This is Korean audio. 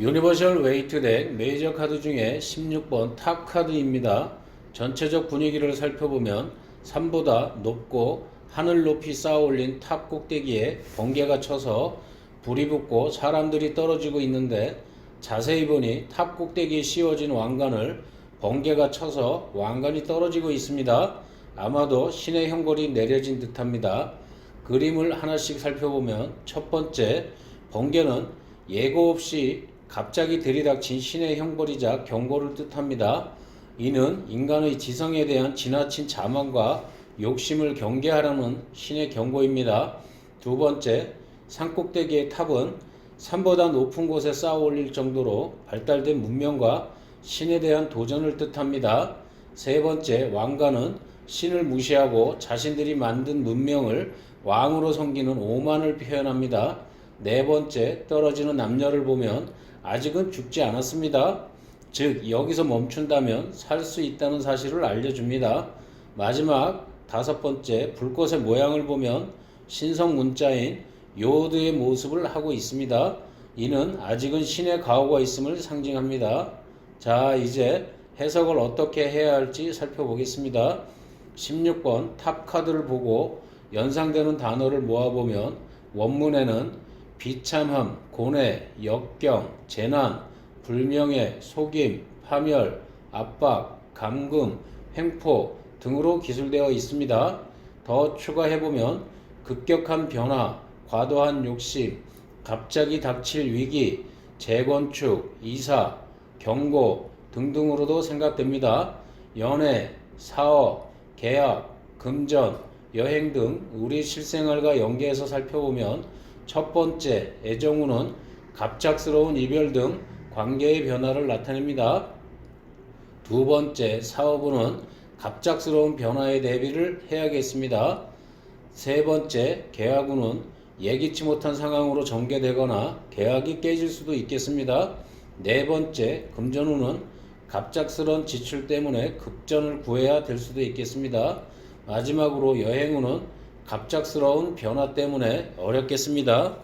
유니버셜 웨이트 덱 메이저 카드 중에 16번 탑 카드입니다. 전체적 분위기를 살펴보면 3보다 높고 하늘 높이 쌓아 올린 탑 꼭대기에 번개가 쳐서 불이 붙고 사람들이 떨어지고 있는데 자세히 보니 탑 꼭대기에 씌워진 왕관을 번개가 쳐서 왕관이 떨어지고 있습니다. 아마도 신의 형벌이 내려진 듯합니다. 그림을 하나씩 살펴보면 첫 번째 번개는 예고 없이 갑자기 들이닥친 신의 형벌이자 경고를 뜻합니다. 이는 인간의 지성에 대한 지나친 자만과 욕심을 경계하라는 신의 경고입니다. 두 번째, 산꼭대기의 탑은 산보다 높은 곳에 쌓아 올릴 정도로 발달된 문명과 신에 대한 도전을 뜻합니다. 세 번째, 왕가는 신을 무시하고 자신들이 만든 문명을 왕으로 섬기는 오만을 표현합니다. 네 번째, 떨어지는 남녀를 보면 아직은 죽지 않았습니다. 즉, 여기서 멈춘다면 살 수 있다는 사실을 알려줍니다. 마지막 다섯 번째, 불꽃의 모양을 보면 신성 문자인 요드의 모습을 하고 있습니다. 이는 아직은 신의 가호가 있음을 상징합니다. 자, 이제 해석을 어떻게 해야 할지 살펴보겠습니다. 16번 탑 카드를 보고 연상되는 단어를 모아보면 원문에는 비참함, 고뇌, 역경, 재난, 불명예, 속임, 파멸, 압박, 감금, 횡포 등으로 기술되어 있습니다. 더 추가해보면 급격한 변화, 과도한 욕심, 갑자기 닥칠 위기, 재건축, 이사, 경고 등등으로도 생각됩니다. 연애, 사업, 계약, 금전, 여행 등 우리 실생활과 연계해서 살펴보면 첫 번째 애정우는 갑작스러운 이별 등 관계의 변화를 나타냅니다. 두 번째 사업우는 갑작스러운 변화에 대비를 해야겠습니다. 세 번째 계약우는 예기치 못한 상황으로 전개되거나 계약이 깨질 수도 있겠습니다. 네 번째 금전우는 갑작스러운 지출 때문에 급전을 구해야 될 수도 있겠습니다. 마지막으로 여행우는 갑작스러운 변화 때문에 어렵겠습니다.